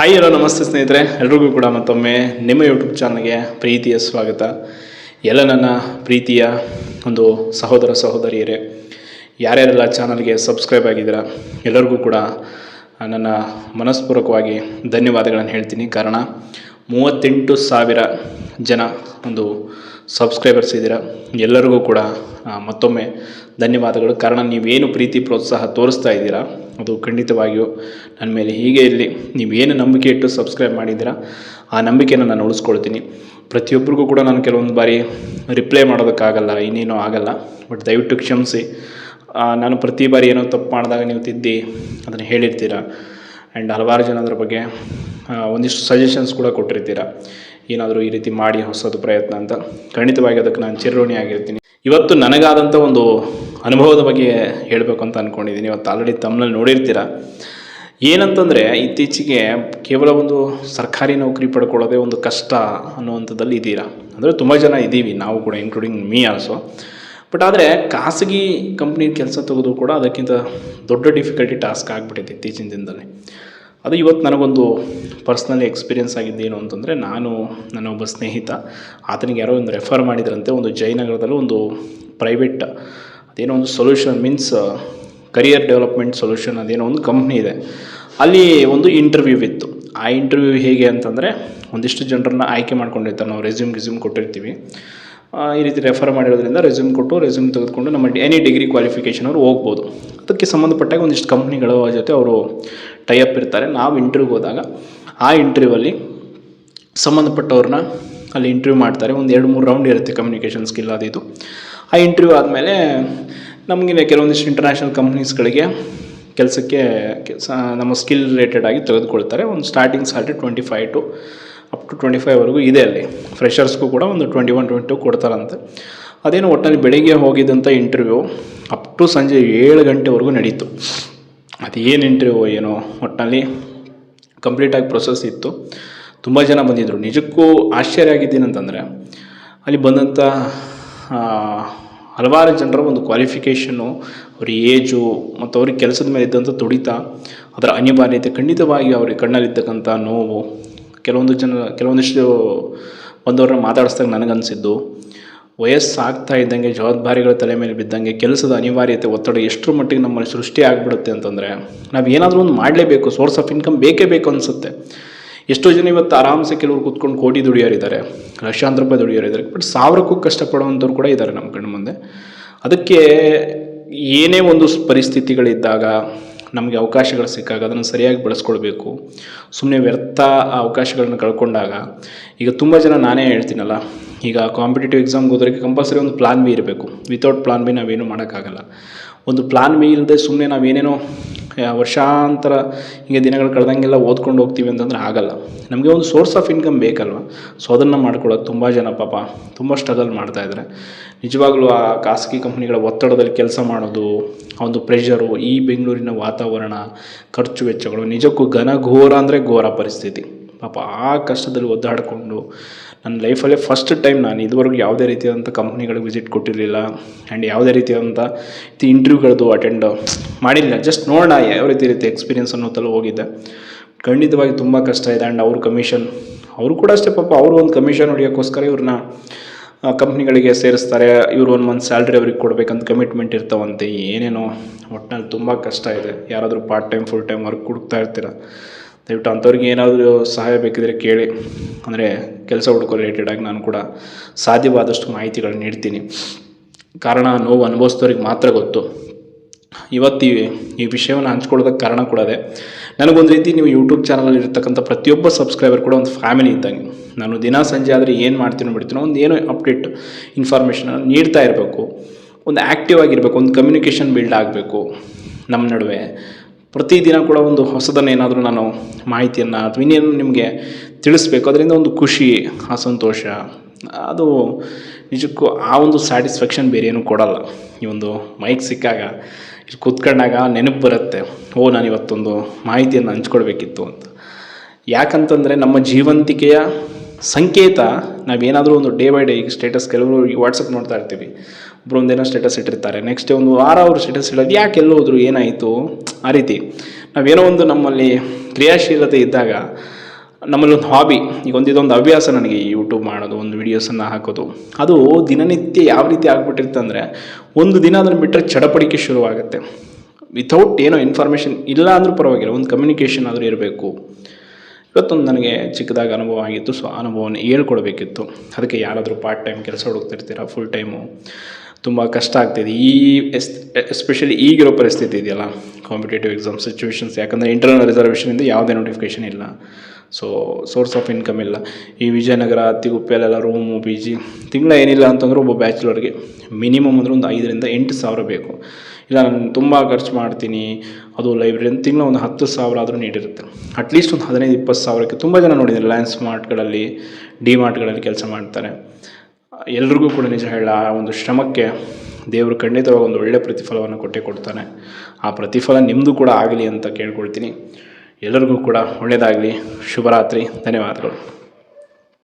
Hi hello ನಮಸ್ತೆ ಸ್ನೇಹಿತರೆ. ಎಲ್ರಿಗೂ ಕೂಡ ಮತ್ತೊಮ್ಮೆ ನಿಮ್ಮ ಯೂಟ್ಯೂಬ್ ಚಾನಲ್ಗೆ ಪ್ರೀತಿಯ ಸ್ವಾಗತ. ಎಲ್ಲ ನನ್ನ ಪ್ರೀತಿಯ ಒಂದು ಸಹೋದರ ಸಹೋದರಿಯರೇ, ಯಾರ್ಯಾರೆಲ್ಲ ಚಾನಲ್ಗೆ ಸಬ್ಸ್ಕ್ರೈಬ್ ಆಗಿದ್ದೀರಾ, ಎಲ್ಲರಿಗೂ ಕೂಡ ನನ್ನ ಮನಸ್ಪೂರ್ವಕವಾಗಿ ಧನ್ಯವಾದಗಳನ್ನು ಹೇಳ್ತೀನಿ. ಕಾರಣ, ಮೂವತ್ತೆಂಟು ಸಾವಿರ ಜನ ಒಂದು ಸಬ್ಸ್ಕ್ರೈಬರ್ಸ್ ಇದ್ದೀರಾ? ಎಲ್ಲರಿಗೂ ಕೂಡ ಮತ್ತೊಮ್ಮೆ ಧನ್ಯವಾದಗಳು. ಕಾರಣ, ನೀವೇನು ಪ್ರೀತಿ, ಪ್ರೋತ್ಸಾಹ ತೋರಿಸ್ತಾ ಇದ್ದೀರಾ? ಅದು ಖಂಡಿತವಾಗಿಯೂ ನನ್ನ ಮೇಲೆ ಹೀಗೆ ಇರಲಿ. ನೀವೇನು ನಂಬಿಕೆ ಇಟ್ಟು ಸಬ್ಸ್ಕ್ರೈಬ್ ಮಾಡಿದ್ದೀರಾ? ಆ ನಂಬಿಕೆಯನ್ನು ನಾನು ಉಳಿಸ್ಕೊಳ್ತೀನಿ. ಪ್ರತಿಯೊಬ್ಬರಿಗೂ ಕೂಡ ನಾನು ಕೆಲವೊಂದು ಬಾರಿ ರಿಪ್ಲೈ ಮಾಡೋದಕ್ಕಾಗಲ್ಲ, ಇನ್ನೇನೂ ಆಗಲ್ಲ. ಬಟ್ ದಯವಿಟ್ಟು ಕ್ಷಮಿಸಿ. ನಾನು ಪ್ರತಿ ಬಾರಿ ಏನೋ ತಪ್ಪು ಮಾಡಿದಾಗ ನೀವು ತಿದ್ದಿ ಅದನ್ನು ಹೇಳಿರ್ತೀರ? ಆ್ಯಂಡ್ ಹಲವಾರು ಜನ ಅದರ ಬಗ್ಗೆ ಒಂದಿಷ್ಟು ಸಜೆಷನ್ಸ್ ಕೂಡ ಕೊಟ್ಟಿರ್ತೀರ? ಏನಾದರೂ ಈ ರೀತಿ ಮಾಡಿ ಹೊಸದು ಪ್ರಯತ್ನ ಅಂತ ಖಂಡಿತವಾಗಿ ಅದಕ್ಕೆ ನಾನು ಚಿರೋಣಿ ಆಗಿರ್ತೀನಿ. ಇವತ್ತು ನನಗಾದಂಥ ಒಂದು ಅನುಭವದ ಬಗ್ಗೆ ಹೇಳಬೇಕು ಅಂತ ಅಂದ್ಕೊಂಡಿದ್ದೀನಿ ಇವತ್ತು ಆಲ್ರೆಡಿ ತಮ್ಮಲ್ಲಿ ನೋಡಿರ್ತೀರ. ಏನಂತಂದರೆ ಇತ್ತೀಚೆಗೆ ಕೇವಲ ಒಂದು ಸರ್ಕಾರಿ ನೌಕರಿ ಪಡ್ಕೊಳ್ಳೋದೇ ಒಂದು ಕಷ್ಟ ಅನ್ನುವಂಥದ್ದಲ್ಲಿ ಇದ್ದೀರಾ. ಅಂದರೆ ತುಂಬ ಜನ ಇದ್ದೀವಿ, ನಾವು ಕೂಡ ಇನ್ಕ್ಲೂಡಿಂಗ್ ಮೀ ಆಲ್ಸೋ ಬಟ್ ಆದರೆ ಖಾಸಗಿ ಕಂಪ್ನಿ ಕೆಲಸ ತೆಗೆದು ಕೂಡ ಅದಕ್ಕಿಂತ ದೊಡ್ಡ ಡಿಫಿಕಲ್ಟಿ ಟಾಸ್ಕ್ ಆಗಿಬಿಟ್ಟಿದೆ ಇತ್ತೀಚಿನ ದಿನದಲ್ಲಿ. ಅದು ಇವತ್ತು ನನಗೊಂದು ಪರ್ಸ್ನಲಿ ಎಕ್ಸ್ಪೀರಿಯನ್ಸ್ ಆಗಿದ್ದೇನು ಅಂತಂದರೆ ನಾನು ನನ್ನ ಒಬ್ಬ ಸ್ನೇಹಿತ, ಆತನಿಗೆ ಯಾರೋ ಒಂದು ರೆಫರ್ ಮಾಡಿದ್ರಂತೆ ಒಂದು ಜಯನಗರದಲ್ಲಿ ಒಂದು ಪ್ರೈವೇಟ್, ಅದೇನೋ ಒಂದು solution means, career development solution ಅದೇನೋ ಒಂದು ಕಂಪ್ನಿ ಇದೆ. ಅಲ್ಲಿ ಒಂದು ಇಂಟರ್ವ್ಯೂ ಇತ್ತು. ಆ ಇಂಟರ್ವ್ಯೂ ಹೇಗೆ ಅಂತಂದರೆ ಒಂದಿಷ್ಟು ಜನರನ್ನ ಆಯ್ಕೆ ಮಾಡ್ಕೊಂಡಿರ್ತಾರೆ ನಾವು ರೆಸ್ಯೂಮ್ ರೆಸ್ಯೂಮ್ ಕೊಟ್ಟಿರ್ತೀವಿ. ಈ ರೀತಿ ರೆಫರ್ ಮಾಡಿರೋದ್ರಿಂದ ರೆಸ್ಯೂಮ್ ಕೊಟ್ಟು ರೆಸ್ಯೂಮ್ ತೆಗೆದುಕೊಂಡು ನಮ್ಮ ಎನಿ ಡಿಗ್ರಿ ಕ್ವಾಲಿಫಿಕೇಷನ್ ಅವರು ಹೋಗ್ಬೋದು. ಅದಕ್ಕೆ ಸಂಬಂಧಪಟ್ಟಾಗ ಒಂದಿಷ್ಟು ಕಂಪ್ನಿಗಳ ಜೊತೆ ಅವರು ಟೈಅಪ್ ಇರ್ತಾರೆ. ನಾವು ಇಂಟರ್ವ್ಯೂಗೆ ಹೋದಾಗ ಆ ಇಂಟರ್ವ್ಯೂವಲ್ಲಿ ಸಂಬಂಧಪಟ್ಟವ್ರನ್ನ ಅಲ್ಲಿ ಇಂಟರ್ವ್ಯೂ ಮಾಡ್ತಾರೆ. ಒಂದು ಎರಡು ಮೂರು ರೌಂಡ್ ಇರುತ್ತೆ ಕಮ್ಯುನಿಕೇಷನ್ ಸ್ಕಿಲ್ ಅದು ಇದು. ಆ ಇಂಟರ್ವ್ಯೂ ಆದಮೇಲೆ ನಮಗೆ ಕೆಲವೊಂದಿಷ್ಟು ಇಂಟರ್ನ್ಯಾಷನಲ್ ಕಂಪ್ನೀಸ್ಗಳಿಗೆ ಕೆಲಸಕ್ಕೆ ಕೆಲಸ, ನಮ್ಮ ಸ್ಕಿಲ್ ರಿಲೇಟೆಡ್ ಆಗಿ ತೆಗೆದುಕೊಳ್ತಾರೆ. ಒಂದು starting salary twenty five to up to twenty ಫೈವ್ವರೆಗೂ ಇದೆ ಅಲ್ಲಿ. ಫ್ರೆಷರ್ಸ್ಗೂ ಕೂಡ ಒಂದು ಟ್ವೆಂಟಿ ಒನ್ ಟ್ವೆಂಟಿ ಟು ಕೊಡ್ತಾರಂತೆ. ಅದೇನು ಒಟ್ಟಿನಲ್ಲಿ ಬೆಳಿಗ್ಗೆ ಹೋಗಿದ್ದಂಥ ಇಂಟರ್ವ್ಯೂ ಅಪ್ ಟು ಸಂಜೆ ಏಳು ಗಂಟೆವರೆಗೂ ನಡೀತು. ಅದು ಏನು ಇಂಟರ್ವ್ಯೂ ಏನೋ ಒಟ್ಟಿನಲ್ಲಿ ಕಂಪ್ಲೀಟಾಗಿ ಪ್ರೊಸೆಸ್ ಇತ್ತು. ತುಂಬ ಜನ ಬಂದಿದ್ದರು ನಿಜಕ್ಕೂ ಆಶ್ಚರ್ಯ ಆಗಿದ್ದೇನೆಂತಂದರೆ ಅಲ್ಲಿ ಬಂದಂಥ ಹಲವಾರು ಜನರ ಒಂದು ಕ್ವಾಲಿಫಿಕೇಷನ್ನು, ಅವ್ರ ಏಜು ಮತ್ತು ಅವ್ರಿಗೆ ಕೆಲಸದ ಮೇಲೆ ಇದ್ದಂಥ ತುಡಿತ, ಅದರ ಅನಿವಾರ್ಯತೆ ಖಂಡಿತವಾಗಿ ಅವ್ರಿಗೆ ಕಣ್ಣಲ್ಲಿರ್ತಕ್ಕಂಥ ನೋವು, ಕೆಲವೊಂದು ಜನ, ಕೆಲವೊಂದಿಷ್ಟು ಬಂದವ್ರನ್ನ ಮಾತಾಡಿಸ್ದಾಗ ನನಗನ್ಸಿದ್ದು ವಯಸ್ಸಾಗ್ತಾ ಇದ್ದಂಗೆ, ಜವಾಬ್ದಾರಿಗಳ ತಲೆ ಮೇಲೆ ಬಿದ್ದಂಗೆ, ಕೆಲಸದ ಅನಿವಾರ್ಯತೆ, ಒತ್ತಡ ಎಷ್ಟರ ಮಟ್ಟಿಗೆ ನಮ್ಮಲ್ಲಿ ಸೃಷ್ಟಿ ಆಗಿಬಿಡುತ್ತೆ ಅಂತಂದರೆ, ನಾವು ಏನಾದರೂ ಒಂದು ಮಾಡಲೇಬೇಕು ಸೋರ್ಸ್ ಆಫ್ ಇನ್ಕಮ್ ಬೇಕೇ ಬೇಕು ಅನಿಸುತ್ತೆ. ಎಷ್ಟೋ ಜನ ಇವತ್ತು ಆರಾಮ್ಸೆ ಕೆಲವರು ಕೂತ್ಕೊಂಡು ಕೋಟಿ ದುಡಿಯೋರಿದ್ದಾರೆ, ಲಕ್ಷಾಂತರ ರೂಪಾಯಿ ದುಡಿಯೋರಿದ್ದಾರೆ ಬಟ್ ಸಾವಿರಕ್ಕೂ ಕಷ್ಟಪಡುವಂಥವ್ರು ಕೂಡ ಇದ್ದಾರೆ ನಮ್ಮ ಕಣ್ಣು ಮುಂದೆ. ಅದಕ್ಕೆ ಏನೇ ಒಂದು ಪರಿಸ್ಥಿತಿಗಳಿದ್ದಾಗ ನಮಗೆ ಅವಕಾಶಗಳು ಸಿಕ್ಕಾಗ ಅದನ್ನು ಸರಿಯಾಗಿ ಬಳಸ್ಕೊಳ್ಬೇಕು. ಸುಮ್ಮನೆ ವ್ಯರ್ಥ ಆ ಅವಕಾಶಗಳನ್ನು ಕಳ್ಕೊಂಡಾಗ, ಈಗ ತುಂಬ ಜನ ನಾನೇ ಹೇಳ್ತೀನಲ್ಲ ಈಗ ಕಾಂಪಿಟೇಟಿವ್ ಎಕ್ಸಾಮ್ಗೆ ಹೋದ್ರಿಗೆ ಕಂಪಲ್ಸರಿ ಒಂದು ಪ್ಲಾನ್ ಬಿ ಇರಬೇಕು. ವಿತೌಟ್ ಪ್ಲಾನ್ ಬಿ ನಾವೇನು ಮಾಡೋಕ್ಕಾಗಲ್ಲ. ಒಂದು ಪ್ಲಾನ್ ಬಿ ಇಲ್ಲದೆ ಸುಮ್ಮನೆ ನಾವೇನೇನೋ ವರ್ಷಾಂತರ ಹೀಗೆ ದಿನಗಳು ಕಳೆದಂಗೆಲ್ಲ ಓದ್ಕೊಂಡು ಹೋಗ್ತೀವಿ ಅಂತಂದ್ರೆ ಆಗಲ್ಲ. ನಮಗೆ ಒಂದು ಸೋರ್ಸ್ ಆಫ್ ಇನ್ಕಮ್ ಬೇಕಲ್ವ? ಸೊ ಅದನ್ನು ಮಾಡ್ಕೊಳ್ಳೋಕೆ ತುಂಬ ಜನ ಪಾಪ, ತುಂಬ ಸ್ಟ್ರಗಲ್ ಮಾಡ್ತಾಯಿದ್ದಾರೆ ನಿಜವಾಗ್ಲೂ ಆ ಖಾಸಗಿ ಕಂಪ್ನಿಗಳ ಒತ್ತಡದಲ್ಲಿ ಕೆಲಸ ಮಾಡೋದು ಒಂದು ಪ್ರೆಷರು ಈ ಬೆಂಗಳೂರಿನ ವಾತಾವರಣ, ಖರ್ಚು ವೆಚ್ಚಗಳು ನಿಜಕ್ಕೂ ಘನ ಘೋರ ಅಂದರೆ ಘೋರ ಪರಿಸ್ಥಿತಿ. ಪಾಪ ಆ ಕಷ್ಟದಲ್ಲಿ ಒದ್ದಾಡಿಕೊಂಡು ನನ್ನ ಲೈಫಲ್ಲೇ ಫಸ್ಟ್ ಟೈಮ್ ನಾನು ಇದುವರೆಗೂ ಯಾವುದೇ ರೀತಿಯಾದಂಥ ಕಂಪ್ನಿಗಳಿಗೆ ವಿಸಿಟ್ ಕೊಟ್ಟಿರಲಿಲ್ಲ. ಆ್ಯಂಡ್ ಯಾವುದೇ ರೀತಿಯಾದಂಥ ಇದು ಇಂಟರ್ವ್ಯೂಗಳದ್ದು ಅಟೆಂಡ್ ಮಾಡಿಲ್ಲ. ಜಸ್ಟ್ ನೋಡೋಣ ಯಾವ ರೀತಿ ರೀತಿ ಎಕ್ಸ್ಪೀರಿಯನ್ಸ್ ಅನ್ನೋದಲ್ಲ ಹೋಗಿದ್ದೆ. ಖಂಡಿತವಾಗಿ ತುಂಬ ಕಷ್ಟ ಇದೆ. ಆ್ಯಂಡ್ ಅವ್ರ ಕಮಿಷನ್ ಅವರು ಕೂಡ ಅಷ್ಟೇ ಪಾಪ, ಅವರು ಒಂದು ಕಮಿಷನ್ ಹೊಡಿಯೋಕ್ಕೋಸ್ಕರ ಇವ್ರನ್ನ ಕಂಪ್ನಿಗಳಿಗೆ ಸೇರಿಸ್ತಾರೆ. ಇವರು ಒಂದು ಮಂತ್ ಸ್ಯಾಲ್ರಿ ಅವ್ರಿಗೆ ಕೊಡಬೇಕಂತ ಕಮಿಟ್ಮೆಂಟ್ ಇರ್ತಾವಂತೆ. ಏನೇನೋ ಒಟ್ಟಿನಲ್ಲಿ ತುಂಬ ಕಷ್ಟ ಇದೆ. ಯಾರಾದರೂ part time full time work ಹುಡುಕ್ತಾ ಇರ್ತೀರ. ದಯವಿಟ್ಟು ಅಂಥವ್ರಿಗೆ ಏನಾದರೂ ಸಹಾಯ ಬೇಕಿದ್ರೆ ಕೇಳಿ. ಅಂದರೆ ಕೆಲಸ ಹುಡುಕೋ ರಿಲೇಟೆಡಾಗಿ ನಾನು ಕೂಡ ಸಾಧ್ಯವಾದಷ್ಟು ಮಾಹಿತಿಗಳನ್ನ ನೀಡ್ತೀನಿ. ಕಾರಣ ನೋವು ಅನುಭವಿಸಿದವ್ರಿಗೆ ಮಾತ್ರ ಗೊತ್ತು. ಇವತ್ತು ಈ ವಿಷಯವನ್ನು ಹಂಚ್ಕೊಳ್ಳೋದಕ್ಕೆ ಕಾರಣ ಕೂಡ ಅದೇ. ನನಗೊಂದು ರೀತಿ ನೀವು ಯೂಟ್ಯೂಬ್ ಚಾನಲಲ್ಲಿ ಇರ್ತಕ್ಕಂಥ ಪ್ರತಿಯೊಬ್ಬ ಸಬ್ಸ್ಕ್ರೈಬರ್ ಕೂಡ ಒಂದು ಫ್ಯಾಮಿಲಿ ಇದ್ದಂಗೆ. ನಾನು ದಿನ ಸಂಜೆ ಆದರೆ ಏನು ಮಾಡ್ತೀನೋ ಬಿಡ್ತೀನೋ ಒಂದು ಏನೋ ಅಪ್ಡೇಟ್ ಇನ್ಫಾರ್ಮೇಷನ್ ನೀಡ್ತಾ ಇರಬೇಕು. ಒಂದು ಆ್ಯಕ್ಟಿವ್ ಆಗಿರಬೇಕು, ಒಂದು ಕಮ್ಯುನಿಕೇಷನ್ ಬಿಲ್ಡ್ ಆಗಬೇಕು. ನಮ್ಮ ನಡುವೆ. ಪ್ರತಿದಿನ ಕೂಡ ಒಂದು ಹೊಸದನ್ನು ಏನಾದರೂ ನಾನು ಮಾಹಿತಿಯನ್ನು ಅಥವಾ ಇನ್ನೇನು ನಿಮಗೆ ತಿಳಿಸ್ಬೇಕು. ಅದರಿಂದ ಒಂದು ಖುಷಿ, ಆ ಸಂತೋಷ, ಅದು ನಿಜಕ್ಕೂ ಆ ಒಂದು ಸ್ಯಾಟಿಸ್ಫ್ಯಾಕ್ಷನ್ ಬೇರೆ ಏನು ಕೊಡಲ್ಲ. ಈ ಒಂದು ಮೈಕ್ ಸಿಕ್ಕಾಗ, ಇಲ್ಲಿ ಕೂತ್ಕೊಂಡಾಗ ನೆನಪು ಬರುತ್ತೆ. ಓ, ನಾನು ಇವತ್ತೊಂದು ಮಾಹಿತಿಯನ್ನು ಹಂಚ್ಕೊಳ್ಬೇಕಿತ್ತು ಅಂತ. ಯಾಕಂತಂದರೆ ನಮ್ಮ ಜೀವಂತಿಕೆಯ ಸಂಕೇತ ನಾವೇನಾದರೂ ಒಂದು ಡೇ ಬೈ ಡೇ ಈಗ ಸ್ಟೇಟಸ್ ಕೆಲವರು ಈ ವಾಟ್ಸಪ್ ನೋಡ್ತಾ ಇರ್ತೀವಿ. ಒಬ್ರು ಒಂದೇನೋ ಸ್ಟೇಟಸ್ ಇಟ್ಟಿರ್ತಾರೆ. ನೆಕ್ಸ್ಟ್ ಒಂದು ವಾರ ಅವರು ಸ್ಟೇಟಸ್ ಇಡೋದು ಯಾಕೆ ಎಲ್ಲೋ ಹೋದ್ರು ಏನಾಯಿತು? ಆ ರೀತಿ. ನಾವೇನೋ ಒಂದು ನಮ್ಮಲ್ಲಿ ಕ್ರಿಯಾಶೀಲತೆ ಇದ್ದಾಗ ನಮ್ಮಲ್ಲಿ ಒಂದು ಹಾಬಿ ಈಗ ಒಂದು ಇದೊಂದು ಹವ್ಯಾಸ ನನಗೆ ಯೂಟ್ಯೂಬ್ ಮಾಡೋದು, ಒಂದು ವೀಡಿಯೋಸನ್ನು ಹಾಕೋದು. ಅದು ದಿನನಿತ್ಯ ಯಾವ ರೀತಿ ಆಗ್ಬಿಟ್ಟಿರುತ್ತೆ ಅಂದರೆ, ಒಂದು ದಿನ ಅದನ್ನು ಬಿಟ್ಟರೆ ಚಡಪಡಿಕೆ ಶುರುವಾಗುತ್ತೆ. ವಿತೌಟ್ ಏನೋ ಇನ್ಫಾರ್ಮೇಷನ್ ಇಲ್ಲ ಅಂದರೂ ಪರವಾಗಿಲ್ಲ, ಒಂದು ಕಮ್ಯುನಿಕೇಷನ್ ಆದರೂ ಇರಬೇಕು. ಇವತ್ತೊಂದು ನನಗೆ ಚಿಕ್ಕದಾಗಿ ಅನುಭವ ಆಗಿತ್ತು, ಸೊ ಅನುಭವವನ್ನು ಹೇಳ್ಕೊಡ್ಬೇಕಿತ್ತು. ಅದಕ್ಕೆ ಯಾರಾದರೂ ಪಾರ್ಟ್ ಟೈಮ್ ಕೆಲಸ ಹುಡುಕ್ತಿರ್ತೀರಾ ಫುಲ್ ಟೈಮು ತುಂಬ ಕಷ್ಟ ಆಗ್ತಿದೆ. ಈ ಎಸ್ ಎಸ್ಪೆಷಲಿ ಈಗಿರೋ ಪರಿಸ್ಥಿತಿ ಇದೆಯಲ್ಲ ಕಾಂಪಿಟೇಟಿವ್ ಎಕ್ಸಾಮ್ ಸಿಚುವೇಶನ್ಸ್ ಯಾಕಂದರೆ ಇಂಟರ್ನಲ್ ರಿಸರ್ವೇಷನಿಂದ ಯಾವುದೇ ನೋಟಿಫಿಕೇಷನ್ ಇಲ್ಲ. ಸೊ ಸೋರ್ಸ್ ಆಫ್ ಇನ್ಕಮ್ ಇಲ್ಲ. ಈ ವಿಜಯನಗರ ತಿಗುಪ್ಪೆಲೆಲ್ಲ ರೂಮು ಪಿ ಜಿ ತಿಂಗಳ ಏನಿಲ್ಲ ಅಂತಂದ್ರೆ ಒಬ್ಬ ಬ್ಯಾಚುಲರ್ಗೆ ಮಿನಿಮಮ್ ಅಂದರೆ ಒಂದು ಐದರಿಂದ ಎಂಟು ಸಾವಿರ ಬೇಕು. ಇಲ್ಲ, ನಾನು ತುಂಬ ಖರ್ಚು ಮಾಡ್ತೀನಿ, ಅದು ಲೈಬ್ರರಿ ತಿಂಗಳ ಒಂದು ಹತ್ತು ಸಾವಿರ ಆದರೂ ನೀಡಿರುತ್ತೆ. ಅಟ್ಲೀಸ್ಟ್ ಒಂದು ಹದಿನೈದು, ಇಪ್ಪತ್ತು ಸಾವಿರಕ್ಕೆ ತುಂಬ ಜನ ನೋಡಿದ್ದೀನಿ ರಿಲಯನ್ಸ್ ಮಾರ್ಟ್ಗಳಲ್ಲಿ ಡಿ ಮಾರ್ಟ್ಗಳಲ್ಲಿ ಕೆಲಸ ಮಾಡ್ತಾರೆ. ಎಲ್ರಿಗೂ ಕೂಡ ನಿಜ ಹೇಳ ಆ ಒಂದು ಶ್ರಮಕ್ಕೆ ದೇವರು ಖಂಡಿತವಾಗಿ ಒಂದು ಒಳ್ಳೆಯ ಪ್ರತಿಫಲವನ್ನು ಕೊಟ್ಟೇ ಕೊಡ್ತಾನೆ. ಆ ಪ್ರತಿಫಲ ನಿಮ್ಮದು ಕೂಡ ಆಗಲಿ ಅಂತ ಕೇಳ್ಕೊಳ್ತೀನಿ. ಎಲ್ಲರಿಗೂ ಕೂಡ ಒಳ್ಳೆಯದಾಗಲಿ ಶುಭರಾತ್ರಿ. ಧನ್ಯವಾದಗಳು.